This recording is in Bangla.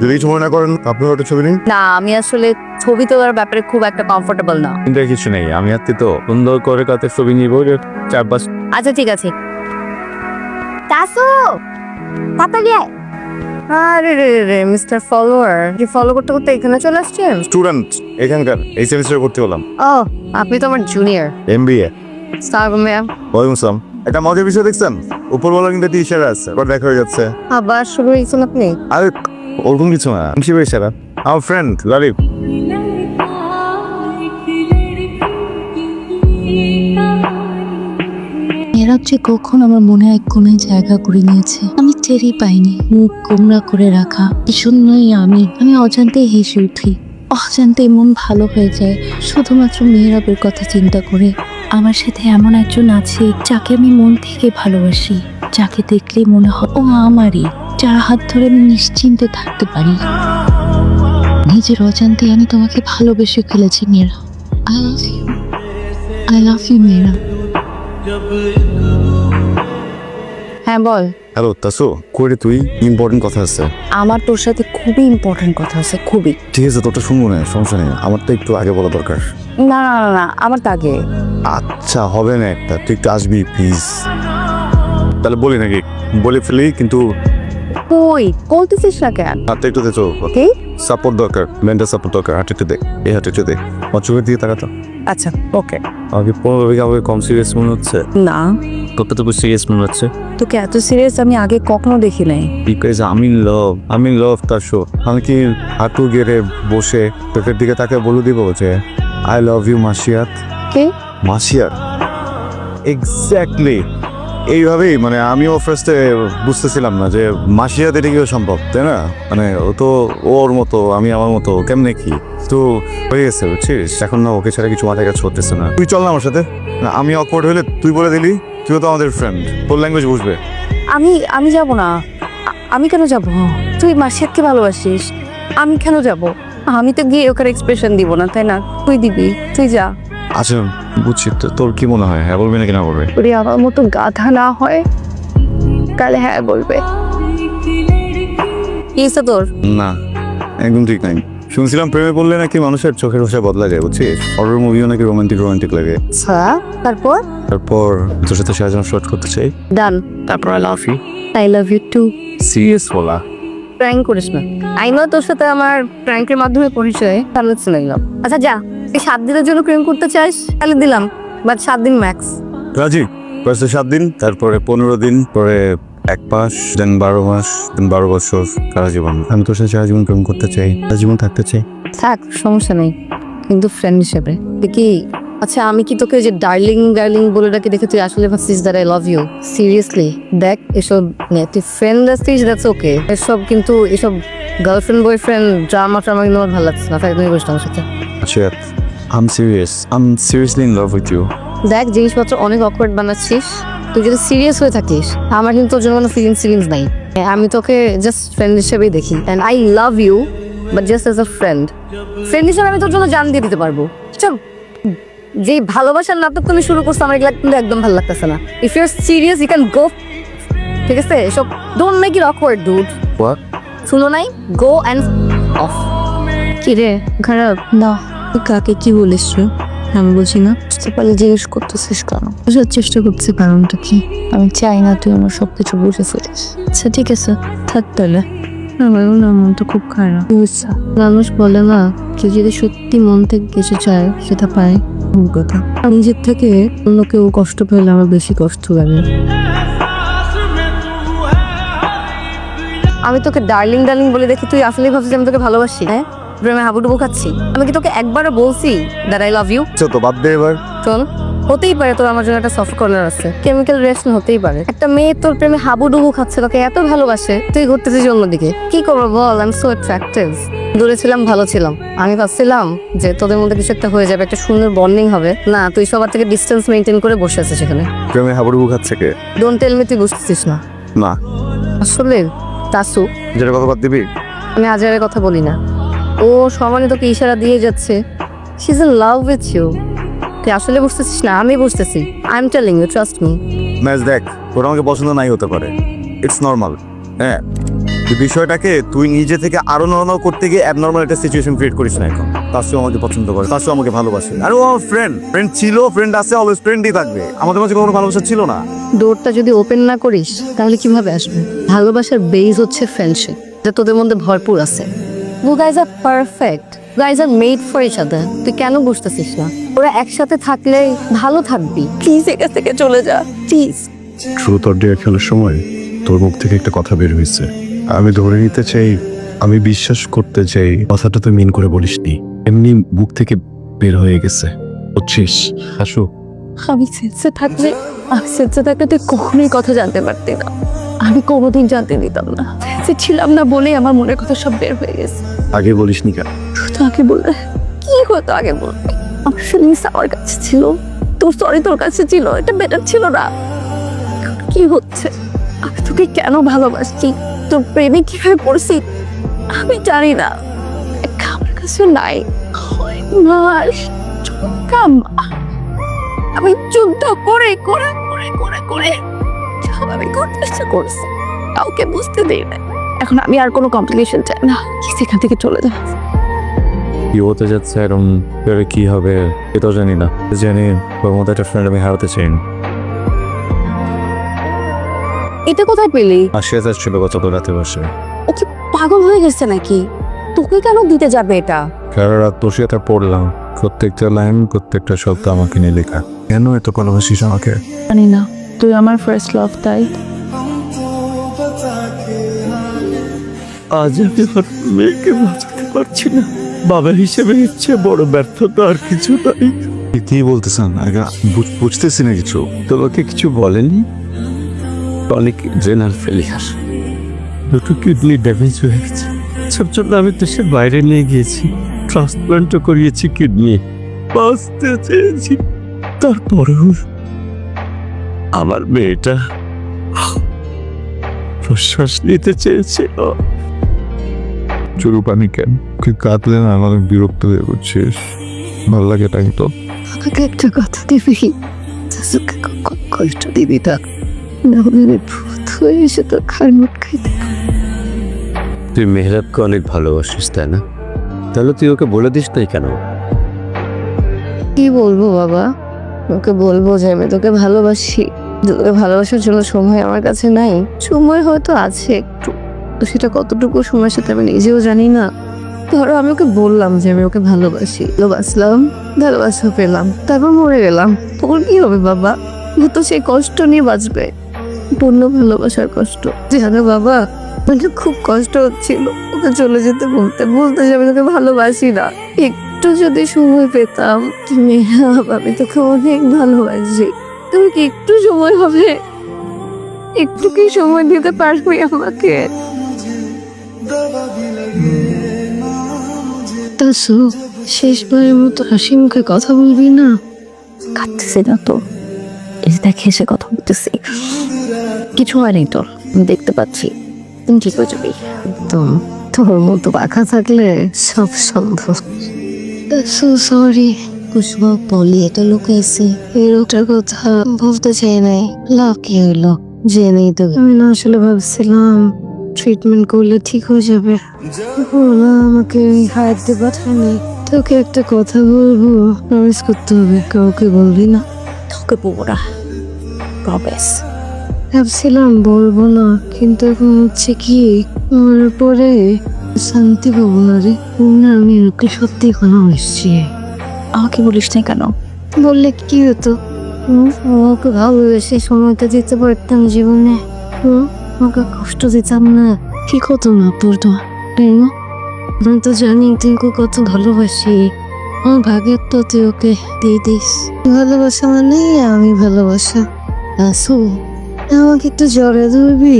যদি কিছু মনে না করেন আপনার একটা ছবি নিন। না আমি আসলে ছবি তোলার ব্যাপারে খুব একটা কমফোর্টেবল না। চিন্তার কিছু নেই আমি হাতে তো সুন্দর করে কাতে ছবি নিব চার পাঁচ আচ্ছা ঠিক আছে। তাসু তাড়াতাড়ি আয়। আরে রে রে মিস্টার ফলোয়ার কি ফলো করতে করতে এখানে চলে আসছেন? স্টুডেন্ট এখানকার এই সেমিস্টারে ভর্তি হলাম। ও আপনি তো আমার জুনিয়র এম বি সালাম ম্যাম ওয়ালাইকুম আসসালাম। একটা মজার বিষয় দেখছেন? উপরবেলা কিন্তু একটি ইশারা আছে আবার দেখা হয়ে যাচ্ছে। আবার শুরু হয়েছেন আপনি? আরে ওরকম কিছু না আমার ফ্রেন্ড যে কখন আমার মনে এক কোণে জায়গা করে নিয়েছে? আমি টেরই পাইনি। মুখ গোমরা করে রাখা। শূন্যই আমি। আমি অজান্তে হেসে উঠি। অজান্তে মন ভালো হয়ে যায়। শুধুমাত্র মেয়েরাবের কথা চিন্তা করে। আমার সাথে এমন একজন আছে, যাকে আমি মন থেকে ভালোবাসি। যাকে দেখলে মনে হয় ও আমারই। যার হাত ধরে আমি নিশ্চিন্তে থাকতে পারি। নিজের অজান্তে আমি তোমাকে ভালোবেসে ফেলেছি মেয়েরা। I love you I love you মেয়েরা। হ্যাঁ বল। হ্যালো তাসু কই রে তুই? ইম্পর্টেন্ট কথা আছে। আমার তোর সাথে খুবই ইম্পর্টেন্ট কথা আছে খুবই। ঠিক আছে তোরটা শুনব না সমস্যা নেই। আমার তো একটু আগে বলা দরকার। না না না না আমার তো আগে। আচ্ছা হবে না একটা। তুই একটু আসবি প্লিজ তাহলে বলি নাকি? বলে ফেলি কিন্তু কই? বলতেছিস না কেন? হাতে একটু দে তো। কি? সাপোর্ট দরকার মেন্টাল সাপোর্ট দরকার। হাতে একটু দে এই হাতে একটু দে। আমার চোখের দিকে তাকাতো। আচ্ছা ওকে। আমাকে পনেরো বিঘা আমাকে কম সিরিয়াস মনে হচ্ছে? না। তোকে তো সিরিয়াস মনে হচ্ছে। তোকে এত সিরিয়াস আমি আগে কখনো দেখি নাই। বিকজ আমি লাভ আমি লাভ তার শো আমি কি হাঁটু গেড়ে বসে চোখের দিকে তাকে বলে দিব যে আই লাভ ইউ মাসিয়াত? কে? মাসিয়াত? এক্স্যাক্টলি এইভাবেই মানে আমিও ফার্স্টে বুঝতেছিলাম না যে মাসিয়াত এটা কিও সম্ভব, তাই না? মানে ও তো ওর মতো, আমি আমার মতো, কেমনে কি? তো হয়ে গেছে, বুঝছিস? এখন না, ওকে ছাড়া কিছু মাথায় কাজ করতেছে না। তুই চল না আমার সাথে। না, আমি অকওয়ার্ড হলে তুই বলে দিলি, তুইও তো আমাদের ফ্রেন্ড তোর ল্যাঙ্গুয়েজ বুঝবে। আমি আমি যাব না। আমি কেন যাব? তুই মাসিয়াতকে ভালোবাসিস, আমি কেন যাব? আমি তো গিয়ে ওখানে এক্সপ্রেশন দিব না, তাই না? তুই দিবি, তুই যা। আচ্ছা বুঝছি। তো তোর কি মনে হয়? হ্যাঁ বলবি নাকি না বলবে? ওরে আমার মতো গাধা না হয় কালে হ্যাঁ বলবে। কি হয়েছে তোর? না একদম ঠিক নাই। শুনছিলাম প্রেমে পড়লে নাকি মানুষের চোখের ভাষা বদলা যায় বুঝছিস? হরর মুভিও নাকি রোমান্টিক রোমান্টিক লাগে। আচ্ছা তারপর? তারপর তোর সাথে সাজানো শর্ট করতে চাই। ডান তারপর I love you I love you too serious বলা। প্র্যাঙ্ক করিস না। আই নো তোর সাথে আমার প্র্যাঙ্কের মাধ্যমে পরিচয় তাহলে শুনে আচ্ছা যা। এই সাত দিনের জন্য প্রেম করতে চাস? তাহলে দিলাম বাট সাত দিন ম্যাক্স রাজি ফার্স্টে সাত দিন তারপরে পনেরো দিন পরে এক মাস দেন বারো মাস দেন বারো বছর সারা জীবন। আমি তোর সাথে সারা জীবন প্রেম করতে চাই সারা জীবন থাকতে চাই। থাক সমস্যা নেই কিন্তু ফ্রেন্ড হিসেবে। কি আচ্ছা আমি কি তোকে যে ডার্লিং ডার্লিং বলে ডাকি দেখে তুই আসলে ভাবছিস that I love you seriously দেখ এসব নিয়ে তুই ফ্রেন্ড আসছিস দ্যাটস ওকে এসব কিন্তু এসব গার্লফ্রেন্ড বয়ফ্রেন্ড ড্রামা ট্রামা কিন্তু আমার ভালো লাগছে না। তাই তুমি আমার সাথে। আচ্ছা I'm serious I'm seriously in love with you দেখ জিনিসপত্র অনেক অকওয়ার্ড বানাচ্ছিস। তুই যদি সিরিয়াস হয়ে থাকিস আমার কিন্তু তোর জন্য কোনো ফিলিংস ফিলিংস নাই। আমি তোকে জাস্ট ফ্রেন্ড হিসেবেই দেখি। And I love you but just as a friend friend হিসেবে আমি তোর জন্য জান দিয়ে দিতে পারব। চল। যে ভালোবাসার নাটক তুমি শুরু করছ আমার এগুলা কিন্তু একদম ভালো লাগতেছে না। If you're serious you can go ঠিক আছে? এসব don't make it awkward dude What? শুনো নাই? গো অ্যান্ড অফ কি রে? খারাপ? না। কাকে কি বলিস আমি বলছি না। বুঝতে পারলে জিজ্ঞেস করতেছিস কেন? বোঝার চেষ্টা করছি কারণটা কি? আমি চাই না তুই আমার সব কিছু বুঝে ফেলিস। আচ্ছা ঠিক আছে। থাক তাহলে। আমার না মনটা খুব খারাপ। কি মানুষ বলে না কেউ যদি সত্যি মন থেকে কিছু চায় সেটা পায়। ভুল কথা। নিজের থেকে অন্য কেউ কষ্ট পেলে আমার বেশি কষ্ট লাগে। আমি তোকে ডার্লিং ডার্লিং বলে দেখি তুই আসলে ভাবছিস আমি তোকে ভালোবাসি হ্যাঁ? প্রেমে হাবুডুবু খাচ্ছি। আমি কি তোকে একবারও বলছি দ্যাট আই লাভ ইউ তো বাদ দে এবার। চল। হতেই পারে তোর আমার জন্য একটা সফট কর্নার আছে। কেমিক্যাল রিয়াকশন হতেই পারে। একটা মেয়ে তোর প্রেমে হাবুডুবু খাচ্ছে তোকে এত ভালোবাসে। তুই ঘুরতেছিস অন্যদিকে। কি করব বল? আই এম সো অ্যাট্রাক্টিভ দূরে ছিলাম ভালো ছিলাম। আমি ভাবছিলাম যে তোদের মধ্যে কিছু একটা হয়ে যাবে একটা সুন্দর বন্ডিং হবে। না তুই সবার থেকে ডিস্টেন্স মেনটেন করে বসে আছিস সেখানে প্রেমে হাবুডুবু খাচ্ছে কে? ডোন্ট টেল মি তুই বুঝতেছিস না। না। আসলে তাসু। যেটা কথা বাদ দিবি? আমি আজারের কথা বলি না। ও সমানে তোকে ইশারা দিয়ে যাচ্ছে। She is in love with you তুই আসলে বুঝতেছিস না আমি বুঝতেছি। I am telling you trust me match দেখ ওরা আমাকে পছন্দ নাই হতে পারে। ইটস নর্মাল হ্যাঁ। বিষয়টাকে তুই নিজে থেকে আরও নর্মাল করতে গিয়ে অ্যাবনর্মাল একটা সিচুয়েশন ক্রিয়েট করিস না এখন। তাসু আমাকে পছন্দ করে তাসু আমাকে ভালোবাসে। আর ও আমার ফ্রেন্ড ফ্রেন্ড ছিল ফ্রেন্ড আছে অলওয়েজ ফ্রেন্ডই থাকবে। আমাদের মাঝে কোনো ভালোবাসা ছিল না। ডোরটা যদি ওপেন না করিস তাহলে কীভাবে আসবে? ভালোবাসার বেস হচ্ছে ফ্রেন্ডশিপ যা তোদের মধ্যে ভরপুর আছে। You guys are perfect guys are made for each other তুই কেন বুঝতেছিস না? ওরা একসাথে থাকলে ভালো থাকবি। প্লিজ এখান থেকে চলে যা। প্লিজ ট্রুথ অর ডেয়ার খেলার সময় তোর মুখ থেকে একটা কথা বের হয়েছে। আমি ধরে নিতে চাই আমি বিশ্বাস করতে চাই কথাটা তুই মিন করে বলিসনি। এমনি বুক থেকে বের হয়ে গেছে। বুঝছিস? আসো। আমি সেন্সে থাকলে আমি সেন্সে থাকলে তুই কখনোই কথা জানতে পারতি না। আমি কোনোদিন জানতে দিতাম না। সেন্সে ছিলাম না বলেই আমার মনের কথা সব বের হয়ে গেছে। আগে বলিসনি কেন? তুই তো আগে বললে কি হতো আগে বলবি? আমার ফিলিংস আমার কাছে ছিল। তোর সরি তোর কাছে ছিল এটা বেটার ছিল না। কি হচ্ছে? আমি তোকে কেন ভালোবাসছি? তোর প্রেমে কীভাবে পড়ছি? আমি জানি না। আমার কাছে নাই। আমি যুদ্ধ করে করে করে করে করে আমি করতে চেষ্টা করছি। কাউকে বুঝতে দেই না এখন আমি আর কোনো কমপ্লিকেশন চাই না। সেখান থেকে চলে যা কি হতে যাচ্ছে? এখন এবারে কি হবে এটাও জানি না। জানি ওর মধ্যে একটা ফ্রেন্ড আমি হারাতে চাই না। এটা কোথায় পেলি? আসে যাচ্ছিল গত রাতে বসে। ও কি পাগল হয়ে গেছে নাকি? তোকে কেন দিতে যাবে এটা? সারা রাত বসে এটা পড়লাম। প্রত্যেকটা লাইন প্রত্যেকটা শব্দ আমাকে নিয়ে লেখা। কেন এত ভালোবাসিস আমাকে? জানি না। তুই আমার ফার্স্ট লাভ তাই? আজ আমি আমার মেয়েকে বাঁচাতে পারছি না। বাবা হিসেবে ইচ্ছে বড় ব্যর্থতা আর কিছু নাই। কি বলতেছেন আগে বুঝ- বুঝতেছি না কিছু। তোমাকে কিছু বলেনি? অনেক জেনার ফেলিয়ার দুটো কিডনি ড্যামেজ হয়ে গেছে। সব জন্য আমি দেশের বাইরে নিয়ে গিয়েছি। ট্রান্সপ্লান্টও করিয়েছি কিডনি। বাঁচতে চেয়েছি। তারপরেও আমার মেয়েটা প্রশ্বাস নিতে চেয়েছিল। চুরু পানি কেন? তুই কাঁদলে না আমার বিরক্ত হয়ে করছিস ভালো লাগে টাইম তো আমাকে একটা কথা দিবি? শাশুকে কষ্ট দিবি না নাহলে আমি ভূত হয়ে এসে তোর খার মুট খাইতে তুই মেহরাবকে অনেক ভালোবাসিস তাই না? তাহলে তুই ওকে বলে দিস তাই কেন? কি বলব বাবা? ওকে বলব যে আমি তোকে ভালোবাসি। ভালোবাসার জন্য সময় আমার কাছে নাই। সময় হয়তো আছে একটু। তো সেটা কতটুকু সময়ের সাথে আমি নিজেও জানি না। ধরো আমি ওকে বললাম যে আমি ওকে ভালোবাসি। ভালোবাসলাম ভালোবাসা পেলাম, তারপর মরে গেলাম। তোর কি হবে বাবা? ও তো সেই কষ্ট নিয়ে বাঁচবে। পূর্ণ ভালোবাসার কষ্ট। জানো বাবা মানে খুব কষ্ট হচ্ছিল। ওকে চলে যেতে বলতে বলতে যে আমি তোকে ভালোবাসি না। একটু যদি সময় পেতাম। তুমি আমি তোকে অনেক ভালোবাসি। তুমি কি একটু সময় হবে। একটু কি সময় দিতে পারবি আমাকে? তাসু শেষবারের মতো হাসি মুখে কথা বলবি না? কাঁদতেছি না তো। দেখে এসে কথা বলতেছি। কিছু হয়নি তোর দেখতে পাচ্ছি। তুমি ঠিক হয়ে যাবি একদম তোর মতো পাখা থাকলে সব সম্ভব। সরি কুসুমা বলি এটা লুকাইছি এরকটা কথা বলতে চাই নাই। লাভ কি হইল? জেনেই তো আমি না আসলে ভাবছিলাম ট্রিটমেন্ট করলে ঠিক হয়ে যাবে। ওরা আমাকে হাঁটতে পাঠায়নি। তোকে একটা কথা বলব। প্রমিস করতে হবে কাউকে বলবি না। তোকে বলব প্রবেশ ভাবছিলাম বলব না কিন্তু এখন হচ্ছে কি আমার পরে শান্তি পাবো না রে। না আমি ওকে সত্যি কোনো এসছি আমাকে বলিস না কেন? বললে কি হতো? হুম, ওকে ভালোবেসে সময়টা দিতে পারতাম জীবনে। হুম, ওকে কষ্ট দিতাম না। ঠিক হতো না তোর তো তাই না? আমি তো জানি তুই ওকে কত ভালোবাসি। আমার ভাগের তো তুই ওকে দিয়ে দিস। ভালোবাসা মানে আমি ভালোবাসা। আসো আমাকে একটু জড়ে ধরবি?